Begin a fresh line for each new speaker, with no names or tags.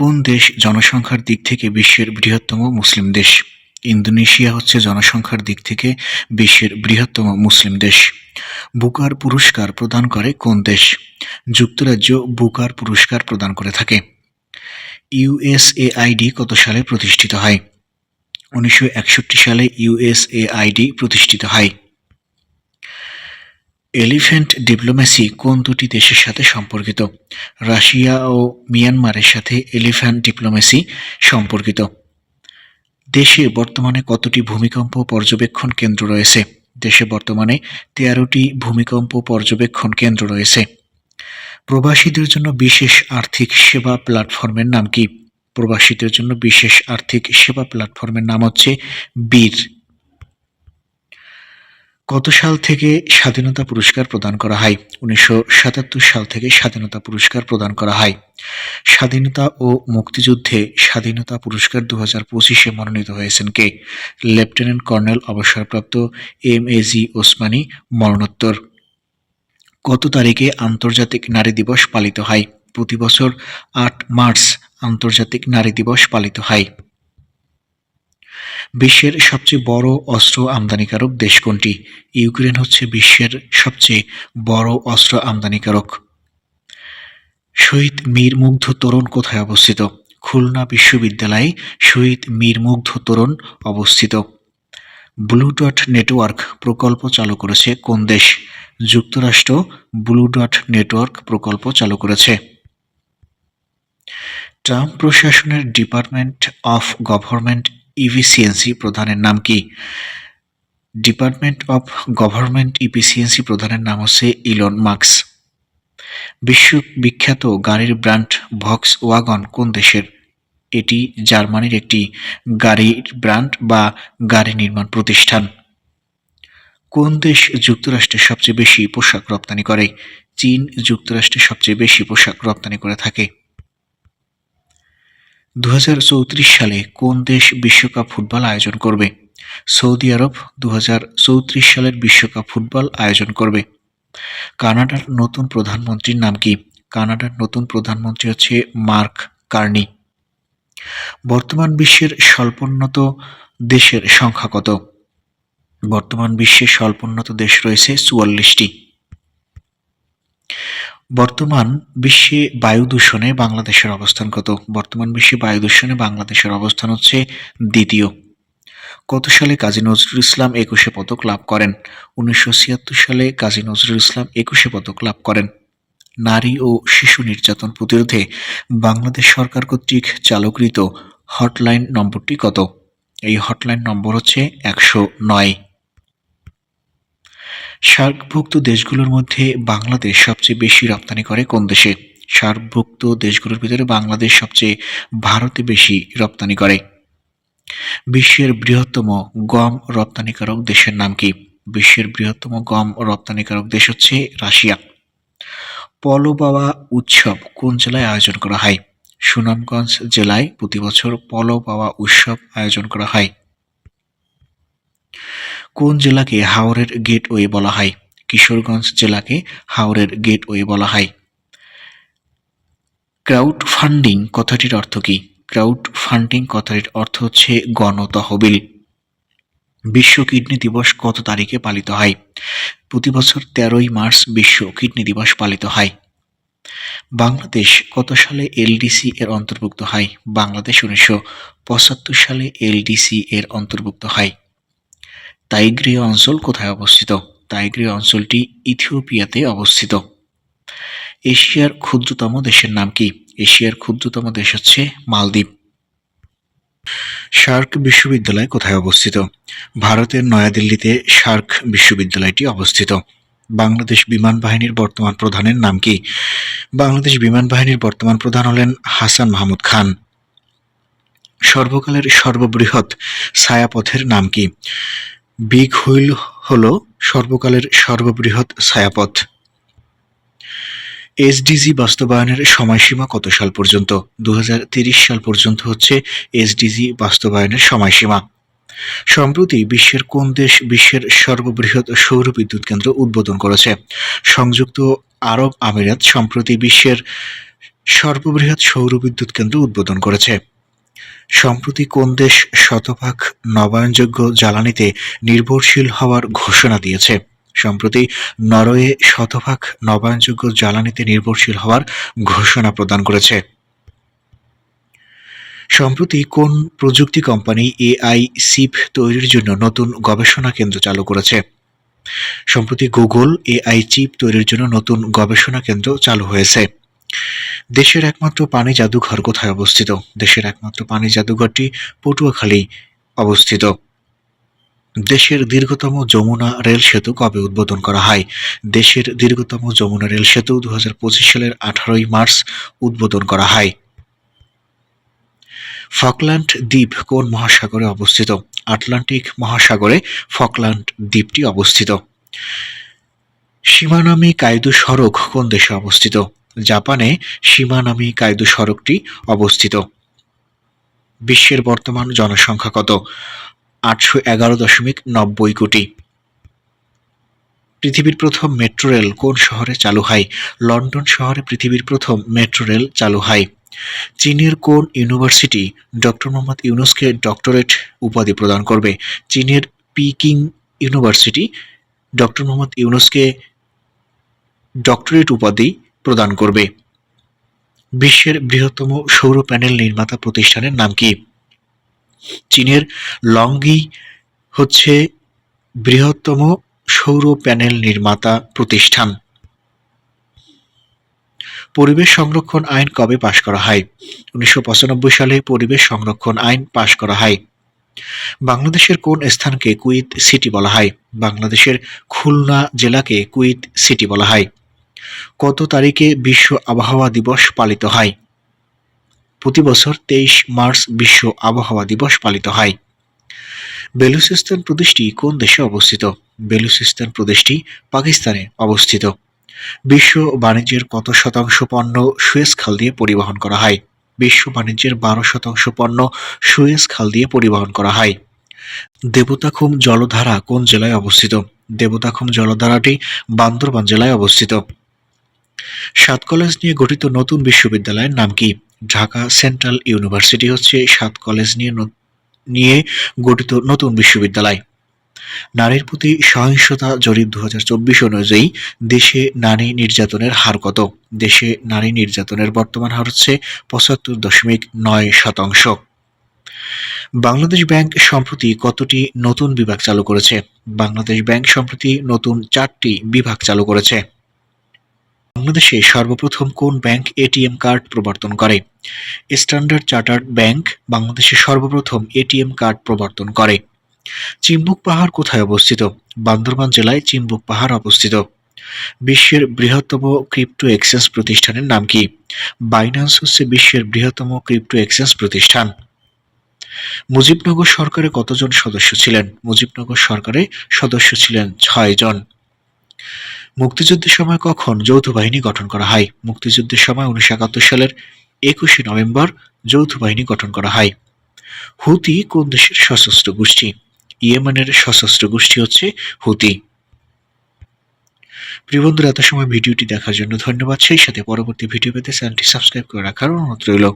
কোন দেশ জনসংখ্যার দিক থেকে বিশ্বের বৃহত্তম মুসলিম দেশ? ইন্দোনেশিয়া হচ্ছে জনসংখ্যার দিক থেকে বিশ্বের বৃহত্তম মুসলিম দেশ। বুকার পুরস্কার প্রদান করে কোন দেশ? যুক্তরাজ্য বুকার পুরস্কার প্রদান করে থাকে। ইউএসএআইডি কত সালে প্রতিষ্ঠিত হয়? উনিশশো একষট্টি সালে ইউএসএআইডি প্রতিষ্ঠিত হয়। এলিফ্যান্ট ডিপ্লোমেসি কোন দুটি দেশের সাথে সম্পর্কিত? রাশিয়া ও মিয়ানমারের সাথে এলিফ্যান্ট ডিপ্লোমেসি সম্পর্কিত। দেশে বর্তমানে কতটি ভূমিকম্প পর্যবেক্ষণ কেন্দ্র রয়েছে? দেশে বর্তমানে তেরোটি ভূমিকম্প পর্যবেক্ষণ কেন্দ্র রয়েছে। প্রবাসীদের জন্য বিশেষ আর্থিক সেবা প্ল্যাটফর্মের নাম কি? প্রবাসীদের জন্য বিশেষ আর্থিক সেবা প্ল্যাটফর্মের নাম হচ্ছে বীর। কত সাল থেকে স্বাধীনতা পুরস্কার প্রদান করা হয়? উনিশশো সাতাত্তর সাল থেকে স্বাধীনতা পুরস্কার প্রদান করা হয়। স্বাধীনতা ও মুক্তিযুদ্ধে স্বাধীনতা পুরস্কার দু হাজার পঁচিশে মনোনীত হয়েছেন কে? লেফটেন্যান্ট কর্নেল অবসরপ্রাপ্ত এম এ জি ওসমানী মরণোত্তর। কত তারিখে আন্তর্জাতিক নারী দিবস পালিত হয়? প্রতি বছর আট মার্চ আন্তর্জাতিক নারী দিবস পালিত হয়। বিশ্বের সবচেয়ে বড় অস্ত্র আমদানিকারক দেশ কোনটি? ইউক্রেন হচ্ছে বিশ্বের সবচেয়ে বড় অস্ত্র আমদানিকারক। শহীদ মীর মুগ্ধ তোরণ কোথায় অবস্থিত? খুলনা বিশ্ববিদ্যালয়ে শহীদ মীর মুগ্ধ তোরণ অবস্থিত। ব্লু ডট নেটওয়ার্ক প্রকল্প চালু করেছে কোন দেশ? যুক্তরাষ্ট্র ব্লু ডট নেটওয়ার্ক প্রকল্প চালু করেছে। ট্রাম্প প্রশাসনের ডিপার্টমেন্ট অফ গভর্নমেন্ট ইফিসিয়েন্সি প্রধানের নাম কি? ডিপার্টমেন্ট অফ গভর্নমেন্ট ইফিসিয়েন্সি প্রধানের নাম হচ্ছে ইলন মার্কস বিশ্ব বিখ্যাত গাড়ির ব্র্যান্ড ভক্স ওয়াগন কোন দেশের? এটি জার্মানির একটি গাড়ির ব্র্যান্ড বা গাড়ি নির্মাণ প্রতিষ্ঠান। কোন দেশ যুক্তরাষ্ট্রের সবচেয়ে বেশি পোশাক রপ্তানি করে? চীন যুক্তরাষ্ট্রের সবচেয়ে বেশি পোশাক রপ্তানি করে থাকে। দু হাজার চৌত্রিশ সালে কোন দেশ বিশ্বকাপ ফুটবল আয়োজন করবে? সৌদি আরব দু হাজার চৌত্রিশ সালের বিশ্বকাপ ফুটবল আয়োজন করবে। কানাডার নতুন প্রধানমন্ত্রীর নাম কি? কানাডার নতুন প্রধানমন্ত্রী হচ্ছে মার্ক কার্নি। বর্তমান বিশ্বের স্বল্পোন্নত দেশের সংখ্যা কত? বর্তমান বিশ্বের স্বল্পোন্নত দেশ রয়েছে চুয়াল্লিশটি। বর্তমান বিশ্বে বায়ু দূষণে বাংলাদেশের অবস্থান কত? বর্তমান বিশ্বে বায়ু দূষণে বাংলাদেশের অবস্থান হচ্ছে দ্বিতীয়। কত সালে কাজী নজরুল ইসলাম একুশে পদক লাভ করেন? উনিশশো ছিয়াত্তর সালে কাজী নজরুল ইসলাম একুশে পদক লাভ করেন। নারী ও শিশু নির্যাতন প্রতিরোধে বাংলাদেশ সরকার কর্তৃক চালুকৃত হটলাইন নম্বরটি কত? এই হটলাইন নম্বর হচ্ছে একশো নয়। সার্কভুক্ত দেশগুলোর মধ্যে বাংলাদেশ সবচেয়ে বেশি রপ্তানি করে কোন দেশে? সার্কভুক্ত দেশগুলোর ভিতরে বাংলাদেশ সবচেয়ে ভারতে বেশি রপ্তানি করে। বিশ্বের বৃহত্তম গম রপ্তানিকারক দেশের নাম কি? বিশ্বের বৃহত্তম গম রপ্তানিকারক দেশ হচ্ছে রাশিয়া। পলোবাবা উৎসব কোন জেলায় আয়োজন করা হয়? সুনামগঞ্জ জেলায় প্রতি বছর পলোবাবা উৎসব আয়োজন করা হয়। কোন জেলাকে হাওরের গেটওয়ে বলা হয়? কিশোরগঞ্জ জেলাকে হাওরের গেটওয়ে বলা হয়। ক্রাউড ফান্ডিং কথাটির অর্থ কী? ক্রাউড ফান্ডিং কথাটির অর্থ হচ্ছে গণতহবিল। বিশ্ব কিডনি দিবস কত তারিখে পালিত হয়? প্রতি বছর তেরোই মার্চ বিশ্ব কিডনি দিবস পালিত হয়। বাংলাদেশ কত সালে এলডিসি এর অন্তর্ভুক্ত হয়? বাংলাদেশ উনিশশো পঁচাত্তর সালে এলডিসি এর অন্তর্ভুক্ত হয়। তাইগ্রিয় অঞ্চল কোথায় অবস্থিত? তাইগ্রিয় অঞ্চলটি ইথিওপিয়াতে অবস্থিত। এশিয়ার ক্ষুদ্রতম দেশের নাম কি? এশিয়ার ক্ষুদ্রতম দেশ হচ্ছে মালদ্বীপ। শার্ক বিশ্ববিদ্যালয় কোথায় অবস্থিত? ভারতের নয়াদিল্লিতে শার্ক বিশ্ববিদ্যালয়টি অবস্থিত। বাংলাদেশ বিমান বাহিনীর বর্তমান প্রধানের নাম কি? বাংলাদেশ বিমান বাহিনীর বর্তমান প্রধান হলেন হাসান মাহমুদ খান। সর্বকালের সর্ববৃহৎ ছায়াপথের নাম কি? বিগ হুইল হল সর্বকালের সর্ববৃহৎ ছায়াপথ। এসডিজি বাস্তবায়নের সময়সীমা কত সাল পর্যন্ত? দু সাল পর্যন্ত হচ্ছে এসডিজি বাস্তবায়নের সময়সীমা। সম্প্রতি বিশ্বের কোন দেশ বিশ্বের সর্ববৃহৎ সৌর বিদ্যুৎ কেন্দ্র উদ্বোধন করেছে? সংযুক্ত আরব আমিরাত সম্প্রতি বিশ্বের সর্ববৃহৎ সৌর বিদ্যুৎ কেন্দ্র উদ্বোধন করেছে। সম্প্রতি কোন দেশ শতভাগ নবায়নযোগ্য জ্বালানিতে নির্ভরশীল হওয়ার ঘোষণা দিয়েছে? সম্প্রতি নরওয়ে শতভাগ নবায়নযোগ্য জ্বালানিতে নির্ভরশীল হওয়ার ঘোষণা প্রদান করেছে। সম্প্রতি কোন প্রযুক্তি কোম্পানি এআই সিপ তৈরির জন্য নতুন গবেষণা কেন্দ্র চালু করেছে? সম্প্রতি গুগল এআই চিপ তৈরির জন্য নতুন গবেষণা কেন্দ্র চালু হয়েছে। দেশের একমাত্র পানি জাদুঘর কোথায় অবস্থিত? দেশের একমাত্র পানি জাদুঘরটি পটুয়াখালী অবস্থিত। দেশের দীর্ঘতম যমুনা রেল সেতু কবে উদ্বোধন করা হয়? দেশের দীর্ঘতম যমুনা রেল সেতু দু হাজার পঁচিশ সালের আঠারোই মার্চ উদ্বোধন করা হয়। ফকল্যান্ড দ্বীপ কোন মহাসাগরে অবস্থিত? আটলান্টিক মহাসাগরে ফকল্যান্ড দ্বীপটি অবস্থিত। সীমানামী কায়দু সড়ক কোন দেশে অবস্থিত? জাপানে সীমানামী কায়দু সড়কটি অবস্থিত। বিশ্বের বর্তমান জনসংখ্যা কত? আটশো এগারো দশমিক নব্বই কোটি। পৃথিবীর প্রথম মেট্রো রেল কোন শহরে চালু হয়? লন্ডন শহরে পৃথিবীর প্রথম মেট্রো রেল চালু হয়। চীনের কোন ইউনিভার্সিটি ডক্টর মোহাম্মদ ইউনুসকে ডক্টরেট উপাধি প্রদান করবে? চীনের পিকিং ইউনিভার্সিটি ডক্টর মোহাম্মদ ইউনুসকে ডক্টরেট উপাধি প্রদান করবে। বিশ্বের বৃহত্তম সৌর প্যানেল নির্মাতা প্রতিষ্ঠানের নাম কি? চীনের লংগি হচ্ছে বৃহত্তম সৌর প্যানেল নির্মাতা প্রতিষ্ঠান। পরিবেশ সংরক্ষণ আইন কবে পাশ করা হয়? উনিশশো পঁচানব্বই সালে পরিবেশ সংরক্ষণ আইন পাশ করা হয়। বাংলাদেশের কোন স্থানকে কুইত সিটি বলা হয়? বাংলাদেশের খুলনা জেলাকে কুইত সিটি বলা হয়। কত তারিখে বিশ্ব আবহাওয়া দিবস পালিত হয়? প্রতি বছর তেইশ মার্চ বিশ্ব আবহাওয়া দিবস পালিত হয়। বেলুচিস্তান প্রদেশটি কোন দেশে অবস্থিত? বেলুচিস্তান প্রদেশটি পাকিস্তানে অবস্থিত। বিশ্ব বাণিজ্যের কত শতাংশ পণ্য সুয়েজ খাল দিয়ে পরিবহন করা হয়? বিশ্ব বাণিজ্যের বারো শতাংশ পণ্য সুয়েজ খাল দিয়ে পরিবহন করা হয়। দেবতাখুম জলধারা কোন জেলায় অবস্থিত? দেবতাখুম জলধারাটি বান্দরবান জেলায় অবস্থিত। সাত কলেজ নিয়ে গঠিত নতুন বিশ্ববিদ্যালয়ের নাম কি? ঢাকা সেন্ট্রাল ইউনিভার্সিটি হচ্ছে সাত কলেজ নিয়ে নিয়ে গঠিত নতুন বিশ্ববিদ্যালয়। নারীর প্রতি সহিংসতা জরিপ দু হাজার চব্বিশ অনুযায়ী দেশে নারী নির্যাতনের হার কত? দেশে নারী নির্যাতনের বর্তমান হার হচ্ছে পঁচাত্তর দশমিক নয় শতাংশ। বাংলাদেশ ব্যাংক সম্প্রতি কতটি নতুন বিভাগ চালু করেছে? বাংলাদেশ ব্যাংক সম্প্রতি নতুন চারটি বিভাগ চালু করেছে। বাংলাদেশে সর্বপ্রথম কোন ব্যাংক এটিএম কার্ড প্রবর্তন করে? স্ট্যান্ডার্ড চার্টার্ড ব্যাংক বাংলাদেশে সর্বপ্রথম এটিএম কার্ড প্রবর্তন করে। চিম্বুক পাহাড় কোথায় অবস্থিত? বান্দরবান জেলায় চিম্বুক পাহাড় অবস্থিত। বিশ্বের বৃহত্তম ক্রিপ্টো এক্সচেঞ্জ প্রতিষ্ঠানের নাম কি? বাইন্যান্স হচ্ছে বিশ্বের বৃহত্তম ক্রিপ্টো এক্সচেঞ্জ প্রতিষ্ঠান। মুজিবনগর সরকারে কতজন সদস্য ছিলেন? মুজিবনগর সরকারে সদস্য ছিলেন ছয় জন মুক্তিযুদ্ধের সময় কখন যৌথ বাহিনী গঠন করা হয়? মুক্তিযুদ্ধের সময় উনিশশো একাত্তর সালের একুশে নভেম্বর যৌথ বাহিনী গঠন করা হয়। হুতি কোন দেশের সশস্ত্র গোষ্ঠী? ইয়েমেনের সশস্ত্র গোষ্ঠী হচ্ছে হুতি। প্রিয় বন্ধুরা, এত সময় ভিডিওটি দেখার জন্য ধন্যবাদ। সেই সাথে পরবর্তী ভিডিও পেতে চ্যানেলটি সাবস্ক্রাইব করে রাখার অনুরোধ রইল।